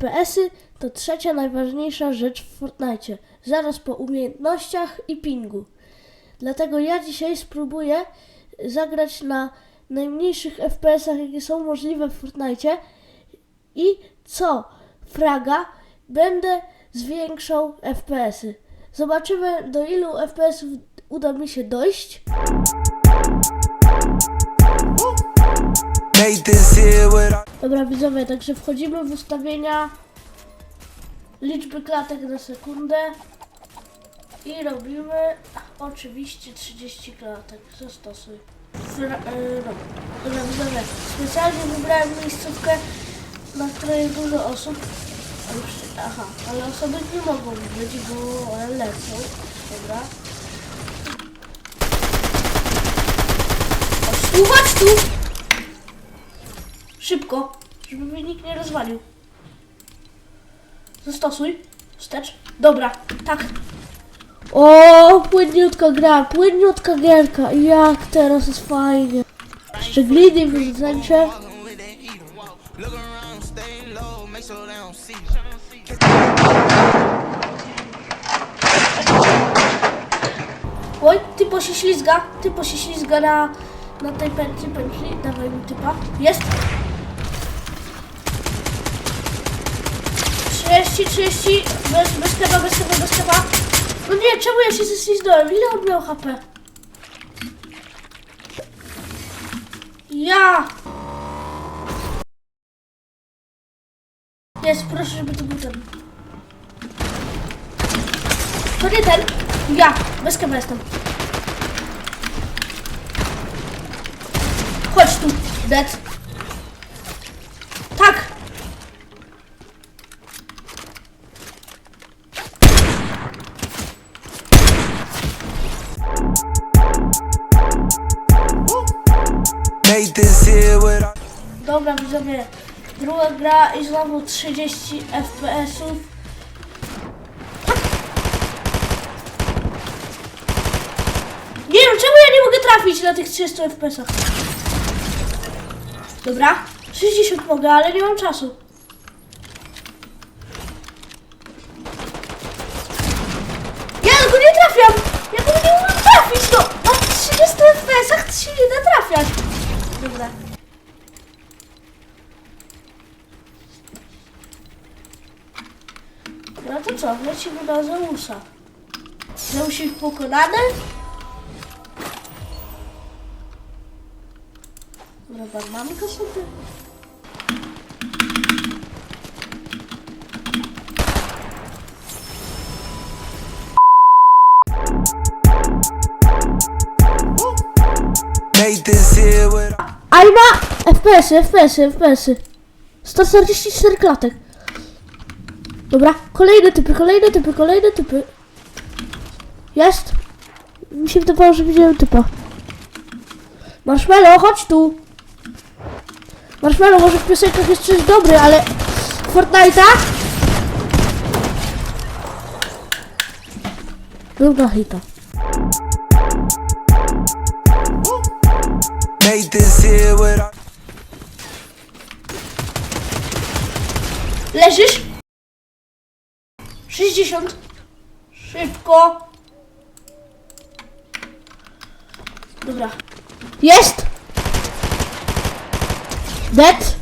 FPS-y to trzecia najważniejsza rzecz w Fortnite, zaraz po umiejętnościach i pingu. Dlatego ja dzisiaj spróbuję zagrać na najmniejszych FPS-ach, jakie są możliwe w Fortnite i co fraga będę zwiększał FPS-y. Zobaczymy do ilu FPS-ów uda mi się dojść. Made this here Dobra widzowie, także wchodzimy w ustawienia liczby klatek na sekundę i robimy oczywiście 30 klatek. Zastosuj. E, no. Dobra widzowie, specjalnie wybrałem miejscówkę, na której dużo osób. Aha, ale osoby nie mogą być, bo lecą. Dobra. Chodź tu! Szybko, żeby mnie nikt nie rozwalił. Zastosuj. Wstecz. Dobra, tak. O, płynniutka gra, płynniutka gierka. Jak teraz jest fajnie. Jeszcze gliny w zdjęcie. Look around, stay low, make sure they don't see. Oj, typo się ślizga, typo się ślizga na, na tej pętli, pętli. Dawaj mi typa. Jest. 30, 30, bez, bez kewa, bez kewa, bez kewa. No nie, czemu ja się ześliznąłem? Ile on miał HP? Ja! Jest, proszę, żeby to był ten. To nie ten. Ja, bez kewa jestem. Chodź tu, Dead. Dobra, widzowie. Druga gra i znowu 30 FPS-ów. Nie wiem, czemu ja nie mogę trafić na tych 30 FPS-ach? Dobra, 60 mogę, ale nie mam czasu. Ja go nie trafiam! Ja go nie umiem trafić, no! Na 30 FPS-ach się nie da trafiać. Dobra. No to co, lecimy na Zeusa. Zeusik pokonany? Dobra, mamy go sobie. Here with Alma! FPS-y, FPS-y, FPS-y. 144 klatek. Dobra, kolejne typy, kolejne typy, kolejne typy. Jest? Mi się wydawało, że widziałem typa. Marshmallow, chodź tu. Marshmallow, może w piosenkach jest coś dobry, ale... Fortnite'a? Druga hita. Leżysz? 60. Szybko. Dobra. Jest! Dead.